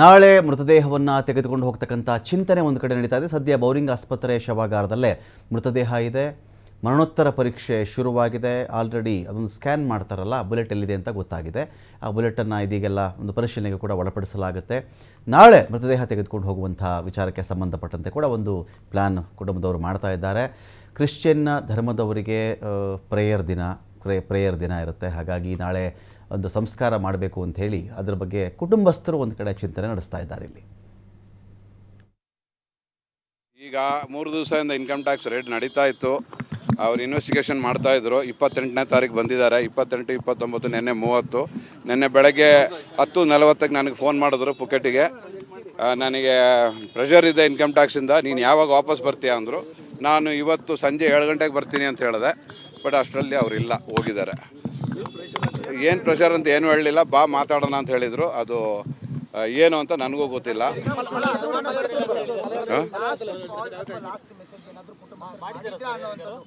ನಾಳೆ ಮೃತದೇಹವನ್ನು ತೆಗೆದುಕೊಂಡು ಹೋಗ್ತಕ್ಕಂಥ ಚಿಂತನೆ ಒಂದು ಕಡೆ ನಡೀತಾ ಇದೆ. ಸದ್ಯ ಬೌರಿಂಗ್ ಆಸ್ಪತ್ರೆ ಶವಾಗಾರದಲ್ಲೇ ಮೃತದೇಹ ಇದೆ. ಮರಣೋತ್ತರ ಪರೀಕ್ಷೆ ಶುರುವಾಗಿದೆ. ಆಲ್ರೆಡಿ ಅದೊಂದು ಸ್ಕ್ಯಾನ್ ಮಾಡ್ತಾರಲ್ಲ ಬುಲೆಟ್ ಎಲ್ಲಿದೆ ಅಂತ ಗೊತ್ತಾಗಿದೆ. ಆ ಬುಲೆಟನ್ನು ಇದೀಗೆಲ್ಲ ಒಂದು ಪರಿಶೀಲನೆಗೆ ಕೂಡ ಒಳಪಡಿಸಲಾಗುತ್ತೆ. ನಾಳೆ ಮೃತದೇಹ ತೆಗೆದುಕೊಂಡು ಹೋಗುವಂಥ ವಿಚಾರಕ್ಕೆ ಸಂಬಂಧಪಟ್ಟಂತೆ ಕೂಡ ಒಂದು ಪ್ಲ್ಯಾನ್ ಕುಟುಂಬದವರು ಮಾಡ್ತಾ ಇದ್ದಾರೆ. ಕ್ರಿಶ್ಚಿಯನ್ ಧರ್ಮದವರಿಗೆ ಪ್ರೇಯರ್ ದಿನ. ಪ್ರೇ ಪ್ರೇಯರ್ ದಿನ ಇರುತ್ತೆ. ಹಾಗಾಗಿ ನಾಳೆ ಒಂದು ಸಂಸ್ಕಾರ ಮಾಡಬೇಕು ಅಂತ ಹೇಳಿ ಅದರ ಬಗ್ಗೆ ಕುಟುಂಬಸ್ಥರು ಒಂದು ಕಡೆ ಚಿಂತನೆ ನಡೆಸ್ತಾ ಇದ್ದಾರೆ ಇಲ್ಲಿ. ಈಗ ಮೂರು ದಿವಸದಿಂದ ಇನ್ಕಮ್ ಟ್ಯಾಕ್ಸ್ ರೇಟ್ ನಡೀತಾ ಇತ್ತು. ಅವ್ರು ಇನ್ವೆಸ್ಟಿಗೇಷನ್ ಮಾಡ್ತಾ ಇದ್ರು. ಇಪ್ಪತ್ತೆಂಟನೇ ತಾರೀಕು ಬಂದಿದ್ದಾರೆ. ಇಪ್ಪತ್ತೆಂಟು, ಇಪ್ಪತ್ತೊಂಬತ್ತು, ನಿನ್ನೆ ಮೂವತ್ತು. ನಿನ್ನೆ ಬೆಳಗ್ಗೆ ಹತ್ತು ನಲವತ್ತಕ್ಕೆ ನನಗೆ ಫೋನ್ ಮಾಡಿದ್ರು ಪುಕೆಟಿಗೆ ನನಗೆ ಪ್ರೆಷರ್ ಇದೆ ಇನ್ಕಮ್ ಟ್ಯಾಕ್ಸಿಂದ ನೀನು ಯಾವಾಗ ವಾಪಸ್ ಬರ್ತೀಯ ಅಂದರು. ನಾನು ಇವತ್ತು ಸಂಜೆ ಏಳು ಗಂಟೆಗೆ ಬರ್ತೀನಿ ಅಂತ ಹೇಳಿದೆ. ಬಟ್ ಅಷ್ಟರಲ್ಲಿ ಅವರಿಲ್ಲ, ಹೋಗಿದ್ದಾರೆ. ಏನು ಪ್ರೆಷರ್ ಅಂತ ಏನು ಹೇಳಲಿಲ್ಲ, ಬಾ ಮಾತಾಡೋಣ ಅಂತ ಹೇಳಿದರು. ಅದು ಏನು ಅಂತ ನನಗೂ ಗೊತ್ತಿಲ್ಲ?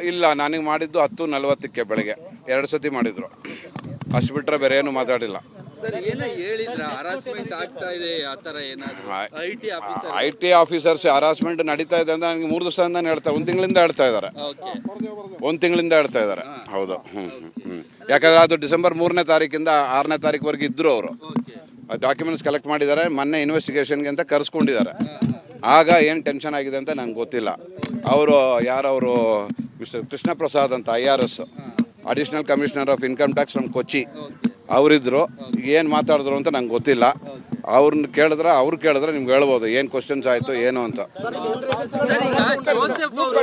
ಇಲ್ಲ, ನನಗೆ ಮಾಡಿದ್ದು ಹತ್ತು ನಲವತ್ತಕ್ಕೆ ಬೆಳಗ್ಗೆ. ಎರಡು ಸತಿ ಮಾಡಿದ್ರು. ಅಷ್ಟು ಬಿಟ್ಟರೆ ಬೇರೆ ಏನು ಮಾತಾಡಿಲ್ಲ. ಐ ಟಿ ಆಫೀಸರ್ಸ್ ಹರಾಸ್ಮೆಂಟ್ ನಡೀತಾ ಇದೆ ಅಂತ ನನಗೆ ಮೂರು ದಿವಸದಿಂದ ಹೇಳ್ತಾರೆ ಒಂದು ತಿಂಗಳಿಂದ ಹೇಳ್ತಾ ಇದ್ದಾರೆ. ಒಂದು ತಿಂಗಳಿಂದ ಹೇಳ್ತಾ ಇದ್ದಾರೆ. ಹೌದು. ಹ್ಞೂ ಹ್ಞೂ ಯಾಕಂದ್ರೆ ಅದು ಡಿಸೆಂಬರ್ ಮೂರನೇ ತಾರೀಕಿಂದ ಆರನೇ ತಾರೀಕುವರೆಗೆ ಇದ್ರು ಅವರು. ಡಾಕ್ಯುಮೆಂಟ್ಸ್ ಕಲೆಕ್ಟ್ ಮಾಡಿದ್ದಾರೆ ಮೊನ್ನೆ ಇನ್ವೆಸ್ಟಿಗೇಷನ್ಗೆ ಅಂತ ಕರೆಸ್ಕೊಂಡಿದ್ದಾರೆ. ಆಗ ಏನು ಟೆನ್ಷನ್ ಆಗಿದೆ ಅಂತ ನಂಗೆ ಗೊತ್ತಿಲ್ಲ. ಅವರು ಯಾರವರು ಮಿಸ್ಟರ್ ಕೃಷ್ಣ ಪ್ರಸಾದ್ ಅಂತ I R S additional commissioner of income tax ನಮ್ಮ ಕೊಚ್ಚಿ ಅವರಿದ್ರು ಏನು ಮಾತಾಡಿದ್ರು ಅಂತ ನಂಗೆ ಗೊತ್ತಿಲ್ಲ. ಅವ್ರನ್ನ ಕೇಳಿದ್ರೆ ಅವ್ರು ಕೇಳಿದ್ರೆ ನಿಮ್ಗೆ ಹೇಳ್ಬೋದು ಏನು ಕ್ವಶನ್ಸ್ ಆಯಿತು ಏನು ಅಂತ. ಜೋಸೆಫ್ ಅವರು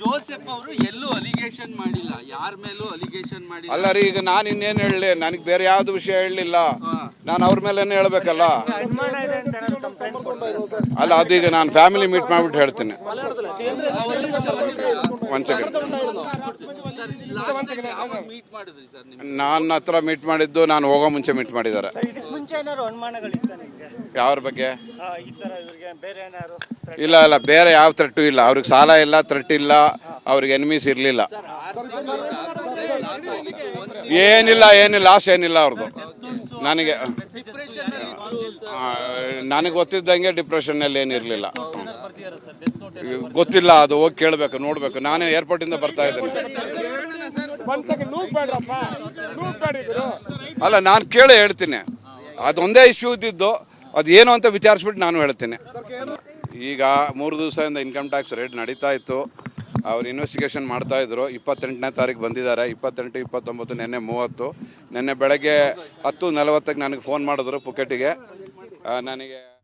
ಜೋಸೆಫ್ ಎಲ್ಲೂ ಅಲಿಗೇಷನ್ ಮಾಡಿಲ್ಲ ಯಾರ ಮೇಲೂ ಅಲಿಗೇಷನ್ ಮಾಡಿಲ್ಲ. ಅಲ್ಲ ರೀ ಈಗ ನಾನು ಇನ್ನೇನು ಹೇಳಲಿ ನನಗೆ ಬೇರೆ ಯಾವ್ದು ವಿಷಯ ಹೇಳಲಿಲ್ಲ. ನಾನು ಅವ್ರ ಮೇಲೇನೆ ಹೇಳ್ಬೇಕಲ್ಲ. ಅಲ್ಲ ಅದೀಗ ನಾನು ಫ್ಯಾಮಿಲಿ ಮೀಟ್ ಮಾಡ್ಬಿಟ್ಟು ಹೇಳ್ತೀನಿ. ಒಂದ್ second sir last time meet ಮಾಡಿದ್ರಿ ಸರ್ ನಿಮ್ಗೆ ನನ್ನ ಹತ್ರ ಮೀಟ್ ಮಾಡಿದ್ದು ನಾನು ಹೋಗೋ ಮುಂಚೆ ಮೀಟ್ ಮಾಡಿದ್ದಾರೆ. ಇದಕ್ಕೆ ಮುಂಚೆ ಏನಾದ್ರು ಅನುಮಾನಗಳಿತ್ತ ನಿಮಗೆ? ಯಾವ್ರ ಬಗ್ಗೆ? ಈ ತರ ಇವ್ರಿಗೆ ಬೇರೆ ಏನಾದ್ರು ಇಲ್ಲ ಇಲ್ಲ ಬೇರೆ ಯಾವ ಥ್ರೆಟ್ಟು ಇಲ್ಲ. ಅವ್ರಿಗೆ ಸಾಲ ಇಲ್ಲ ಥ್ರೆಟ್ ಇಲ್ಲ. ಅವ್ರಿಗೆ ಎನಿಮೀಸ್ ಇರಲಿಲ್ಲ. ಏನಿಲ್ಲ ಏನಿಲ್ಲ ಲಾಸ್ ಏನಿಲ್ಲ ಅವ್ರದ್ದು. ನನಗೆ ಡಿಪ್ರೆಷನ್ ನನಗೆ ಗೊತ್ತಿದ್ದಂಗೆ ಡಿಪ್ರೆಷನ್ನಲ್ಲಿ ಏನಿರಲಿಲ್ಲ ಗೊತ್ತಿಲ್ಲ ಅದು ಹೋಗಿ ಕೇಳಬೇಕು ನೋಡಬೇಕು. ನಾನು ಏರ್ಪೋರ್ಟಿಂದ ಬರ್ತಾ ಇದ್ದೇನೆ. ಅಲ್ಲ ನಾನು ಕೇಳಿ ಹೇಳ್ತೀನಿ. ಅದೊಂದೇ ಇಶ್ಯೂ ಇದ್ದಿದ್ದು ಅದು ಏನು ಅಂತ ವಿಚಾರಿಸ್ಬಿಟ್ಟು ನಾನು ಹೇಳ್ತೀನಿ. ಈಗ ಮೂರು ದಿವಸದಿಂದ ಇನ್ಕಮ್ ಟ್ಯಾಕ್ಸ್ ರೇಟ್ ನಡೀತಾ ಇತ್ತು. ಅವ್ರು ಇನ್ವೆಸ್ಟಿಗೇಷನ್ ಮಾಡ್ತಾ ಇದ್ರು. ಇಪ್ಪತ್ತೆಂಟನೇ ತಾರೀಕು ಬಂದಿದ್ದಾರೆ. ಇಪ್ಪತ್ತೆಂಟು, ಇಪ್ಪತ್ತೊಂಬತ್ತು, ನಿನ್ನೆ ಮೂವತ್ತು. ನಿನ್ನೆ ಬೆಳಗ್ಗೆ ಹತ್ತು ನಲವತ್ತಕ್ಕೆ ನನಗೆ ಫೋನ್ ಮಾಡಿದ್ರು ಪುಕೆಟಿಗೆ ನನಗೆ